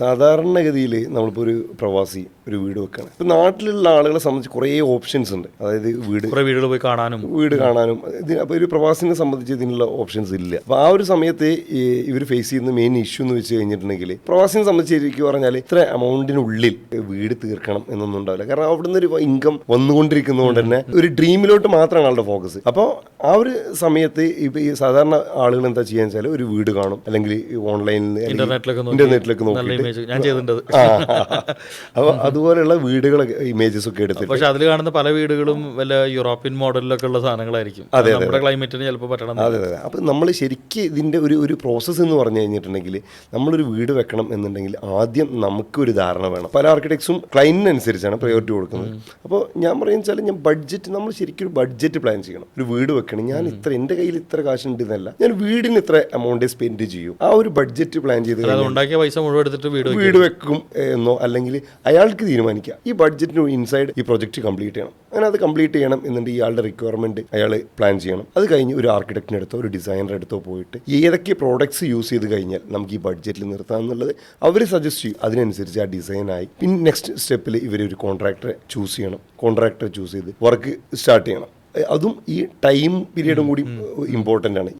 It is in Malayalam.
സാധാരണഗതിയിൽ നമ്മളിപ്പോൾ ഒരു പ്രവാസി ഒരു വീട് വെക്കുകയാണ് ഇപ്പം നാട്ടിലുള്ള ആളുകളെ സംബന്ധിച്ച് കുറേ ഓപ്ഷൻസ് ഉണ്ട്. അതായത് വീട് കുറേ വീടുകൾ പോയി കാണാനും. വീട് കാണാനും. ഇതിന് അപ്പോൾ ഒരു പ്രവാസിനെ സംബന്ധിച്ച് ഇതിനുള്ള ഓപ്ഷൻസ് ഇല്ല. അപ്പോൾ ആ ഒരു സമയത്ത് ഇവർ ഫേസ് ചെയ്യുന്ന മെയിൻ ഇഷ്യൂ എന്ന് വെച്ച് കഴിഞ്ഞിട്ടുണ്ടെങ്കിൽ പ്രവാസിനെ സംബന്ധിച്ച് പറഞ്ഞാൽ ഇത്ര എമൗണ്ടിനുള്ളിൽ വീട് തീർക്കണം എന്നൊന്നും ഉണ്ടാവില്ല. കാരണം അവിടുന്ന് ഒരു ഇൻകം വന്നുകൊണ്ടിരിക്കുന്നതുകൊണ്ട് തന്നെ ഒരു ഡ്രീമിലോട്ട് മാത്രമാണ് ആളുടെ ഫോക്കസ് അപ്പോൾ ആ ഒരു സമയത്ത് ഇപ്പോൾ ഈ സാധാരണ ആളുകൾ എന്താ ചെയ്യാന്ന് വെച്ചാൽ ഒരു വീട് കാണും. അല്ലെങ്കിൽ ഓൺലൈനിൽ ഇന്റർനെറ്റിലൊക്കെ നോക്കിയിട്ട് ഞാൻ ചെയ്തിട്ടുണ്ട് അപ്പോൾ അതുപോലെയുള്ള വീടുകളൊക്കെ ഇമേജസ് ഒക്കെ എടുത്തിട്ട്. പക്ഷെ അതിൽ കാണുന്ന പല വീടുകളും വല്ല യൂറോപ്യൻ മോഡലിലൊക്കെ ഉള്ള സാധനങ്ങളായിരിക്കും. അതെ നമ്മുടെ ക്ലൈമറ്റിന് ചിലപ്പോൾ പറ്റണം അതെ അതെ അപ്പം നമ്മൾ ശരിക്കും ഇതിന്റെ ഒരു ഒരു പ്രോസസ്സ് എന്ന് പറഞ്ഞു കഴിഞ്ഞിട്ടുണ്ടെങ്കിൽ നമ്മളൊരു വീട് വെക്കണം എന്നുണ്ടെങ്കിൽ ആദ്യം നമുക്കൊരു ധാരണ വേണം. പല ആർക്കിടെക്ട്സും ക്ലൈന്റിനനുസരിച്ചാണ് പ്രയോറിറ്റി കൊടുക്കുന്നത്. അപ്പോൾ ഞാൻ പറയുന്ന വെച്ചാൽ ഞാൻ ബഡ്ജറ്റ് നമ്മൾ ശരിക്കും ഒരു ബഡ്ജറ്റ് പ്ലാൻ ചെയ്യണം. ഒരു വീട് വെക്കണം. ഞാൻ ഇത്ര എന്റെ കയ്യിൽ ഇത്ര കാശുണ്ട് എന്നല്ല. ഞാൻ വീടിന് ഇത്ര എമൗണ്ട് സ്പെൻഡ് ചെയ്യും. ആ ഒരു ബഡ്ജറ്റ് പ്ലാൻ ചെയ്ത് ഉണ്ടാക്കിയ പൈസ മുഴുവൻ എടുത്തിട്ട് വീട് വെക്കും. എന്നോ അല്ലെങ്കിൽ അയാൾക്ക് തീരുമാനിക്കാം ഈ ബഡ്ജറ്റിന് ഇൻസൈഡ് ഈ പ്രൊജക്റ്റ് കംപ്ലീറ്റ് ചെയ്യണം. അങ്ങനെ അത് കംപ്ലീറ്റ് ചെയ്യണം എന്നുണ്ട് ഇയാളുടെ റിക്വയർമെന്റ് അയാൾ പ്ലാൻ ചെയ്യണം. അത് കഴിഞ്ഞ് ഒരു ആർക്കിടെക്റ്റിന് അടുത്തോ ഒരു ഡിസൈനറെ അടുത്തോ പോയിട്ട് ഏതൊക്കെ പ്രോഡക്ട്സ് യൂസ് ചെയ്ത് കഴിഞ്ഞാൽ നമുക്ക് ഈ ബഡ്ജറ്റിൽ നിർത്താം എന്നുള്ളത് അവർ സജസ്റ്റ് ചെയ്യും. അതിനനുസരിച്ച് ആ ഡിസൈനായി പിന്നെ നെക്സ്റ്റ് സ്റ്റെപ്പിൽ ഇവർ ഒരു കോൺട്രാക്ടറെ ചൂസ് ചെയ്യണം. കോൺട്രാക്ടറെ ചൂസ് ചെയ്ത് വർക്ക് സ്റ്റാർട്ട് ചെയ്യണം. അതും ഈ ടൈം പീരീഡും കൂടി ഇമ്പോർട്ടന്റ് ആണ്.